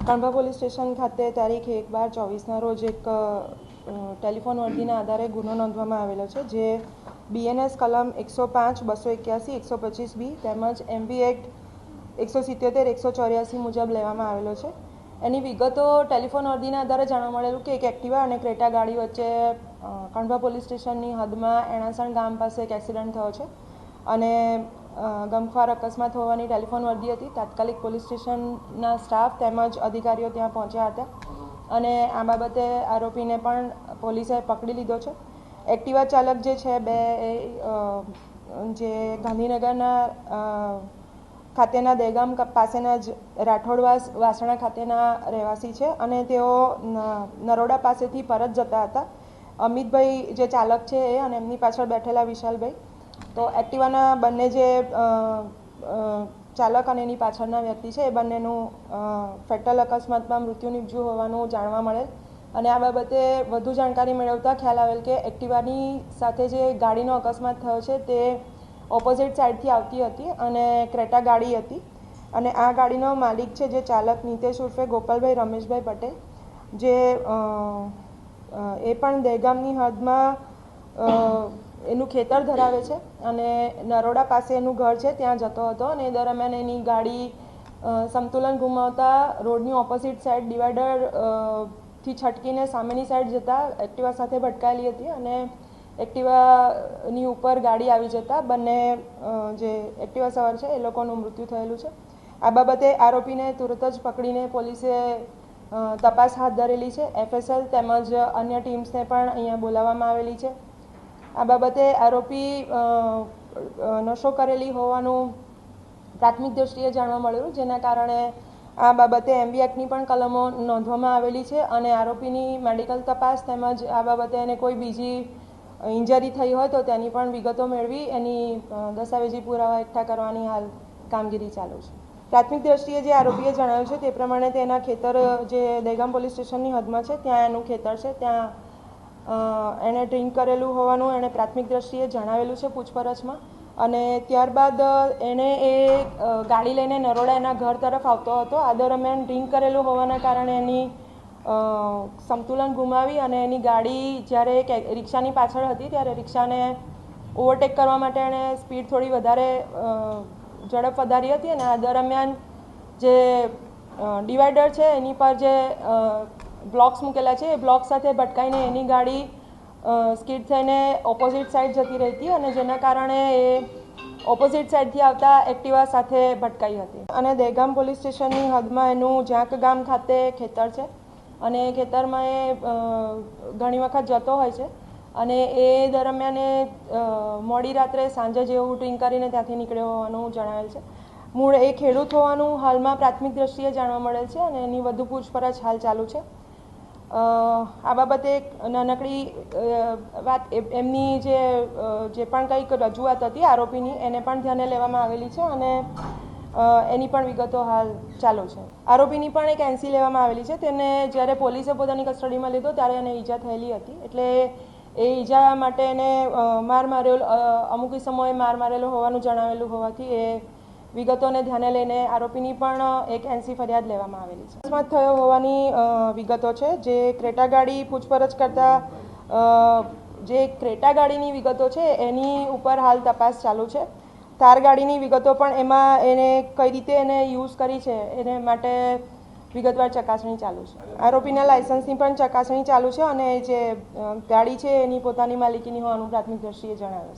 Kanbha police station ખાતે તારીખ એક બાર ચોવીસના રોજ એક ટેલિફોન વર્દીના આધારે ગુનો નોંધવામાં આવેલો છે, જે બીએનએસ કલમ એકસો પાંચ, બસો એક્યાસી, એકસો પચીસ બી તેમજ એમબી એક્ટ એકસો સિત્યોતેર, એકસો ચોર્યાસી મુજબ લેવામાં આવેલો છે. એની વિગતો ટેલિફોન અરજીના આધારે જાણવા મળેલું કે એક એક્ટિવા અને ક્રેટા ગાડી વચ્ચે કણભા પોલીસ સ્ટેશનની હદમાં એણાસણ ગામ પાસે એક એક્સિડન્ટ થયો છે અને ગમખ્વાર અકસ્માત હોવાની ટેલિફોન વર્દી હતી. તાત્કાલિક પોલીસ સ્ટેશનના સ્ટાફ તેમજ અધિકારીઓ ત્યાં પહોંચ્યા હતા અને આ બાબતે આરોપીને પણ પોલીસે પકડી લીધો છે. એક્ટિવા ચાલક જે છે બે જે ગાંધીનગરના ખાતેના દેગામ પાસેના જ રાઠોડવાસ વાસણા ખાતેના રહેવાસી છે અને તેઓ નરોડા પાસેથી પરત જતા હતા. અમિતભાઈ જે ચાલક છે એ અને એમની પાછળ બેઠેલા વિશાલભાઈ. તો એક્ટિવાના બંને જે ચાલક અને એની પાછળના વ્યક્તિ છે, એ બંનેનું ફેટલ અકસ્માતમાં મૃત્યુ નીપજ્યું હોવાનું જાણવા મળેલ અને આ બાબતે વધુ જાણકારી મેળવતા ખ્યાલ આવેલ કે એક્ટિવાની સાથે જે ગાડીનો અકસ્માત થયો છે, તે ઓપોઝિટ સાઈડથી આવતી હતી અને ક્રેટા ગાડી હતી. અને આ ગાડીનો માલિક છે, જે ચાલક નીતેશ ઉર્ફે ગોપાલભાઈ રમેશભાઈ પટેલ, જે એ પણ દહેગામની હદમાં એનું ખેતર ધરાવે છે અને નરોડા પાસે એનું ઘર છે, ત્યાં જતો હતો અને એ દરમિયાન એની ગાડી સંતુલન ગુમાવતા રોડની ઓપોઝિટ સાઈડ ડિવાઈડરથી છટકીને સામેની સાઈડ જતાં એક્ટિવા સાથે ભટકાયેલી હતી અને એક્ટિવાની ઉપર ગાડી આવી જતાં બંને જે એક્ટિવા સવાર છે એ લોકોનું મૃત્યુ થયેલું છે. આ બાબતે આરોપીને તુરત જ પકડીને પોલીસે તપાસ હાથ ધરેલી છે. એફએસએલ તેમજ અન્ય ટીમ્સને પણ અહીંયા બોલાવવામાં આવેલી છે. આ બાબતે આરોપી નશો કરેલી હોવાનું પ્રાથમિક દ્રષ્ટિએ જાણવા મળ્યું. જેના કારણે આ બાબતે એમબી એક્ટની પણ કલમો નોંધવામાં આવેલી છે અને આરોપીની મેડિકલ તપાસ તેમજ આ બાબતે એને કોઈ બીજી ઇન્જરી થઈ હોય તો તેની પણ વિગતો મેળવી. એની દસ્તાવેજી પુરાવા એકઠા કરવાની હાલ કામગીરી ચાલુ છે. પ્રાથમિક દ્રષ્ટિએ જે આરોપીએ જણાવ્યું છે તે પ્રમાણે તેના ખેતર, જે દહેગામ પોલીસ સ્ટેશનની હદમાં છે, ત્યાં એનું ખેતર છે. ત્યાં એણે ડ્રિંક કરેલું હોવાનું એણે પ્રાથમિક દ્રષ્ટિએ જણાવેલું છે પૂછપરછમાં. અને ત્યારબાદ એણે એ ગાડી લઈને નરોડા એના ઘર તરફ આવતો હતો. આ દરમિયાન ડ્રિંક કરેલું હોવાના કારણે એની સંતુલન ગુમાવી અને એની ગાડી જ્યારે રિક્ષાની પાછળ હતી ત્યારે રિક્ષાને ઓવરટેક કરવા માટે એણે સ્પીડ થોડી વધારે ઝડપ વધારી હતી અને આ દરમિયાન જે ડિવાઈડર છે એની પર જે બ્લોક્સ મૂકેલા છે. એ બ્લોક સાથે ભટકાઈને એની ગાડી સ્કીડ થઈને ઓપોઝિટ સાઈડ જતી રહી હતી અને જેના કારણે એ ઓપોઝિટ સાઈડથી આવતા એક્ટિવા સાથે ભટકાઈ હતી. અને દહેગામ પોલીસ સ્ટેશનની હદમાં એનું ઝાંક ગામ ખાતે ખેતર છે. અને ખેતરમાં એ ઘણી વખત જતો હોય છે. અને એ દરમિયાન એ મોડી રાત્રે સાંજે જેવું ડ્રિંક કરીને ત્યાંથી નીકળ્યો હોવાનું જણાવેલ છે. મૂળ એ ખેડૂત હોવાનું હાલમાં પ્રાથમિક દ્રષ્ટિએ જાણવા મળેલ છે અને એની વધુ પૂછપરછ હાલ ચાલુ છે. આ બાબતે એક નાનકડી વાત એમની જે જે પણ કંઈક રજૂઆત હતી આરોપીની એને પણ ધ્યાને લેવામાં આવેલી છે અને એની પણ વિગતો હાલ ચાલુ છે. આરોપીની પણ એક એનસી લેવામાં આવેલી છે. તેને જ્યારે પોલીસે પોતાની કસ્ટડીમાં લીધો ત્યારે એને ઈજા થયેલી હતી. એટલે એ ઈજા માટે એને માર માર્યો અ, અમુક સમયે માર મારેલો હોવાનું જણાવેલું હોવાથી એ વિગતોને ધ્યાને લઈને આરોપીની પણ એક એનસી ફરિયાદ લેવામાં આવેલી છે. અકસ્માત થયો હોવાની વિગતો છે. જે ક્રેટા ગાડી પૂછપરછ કરતા જે ક્રેટા ગાડીની વિગતો છે, એની ઉપર હાલ તપાસ ચાલુ છે. થાર ગાડીની વિગતો પણ એમાં એને કઈ રીતે એને યુઝ કરી છે, એને માટે વિગતવાર ચકાસણી ચાલુ છે. આરોપીના લાયસન્સની પણ ચકાસણી ચાલુ છે અને જે ગાડી છે એની પોતાની માલિકીની હોવાનું પ્રાથમિક દ્રષ્ટિએ જણાવે છે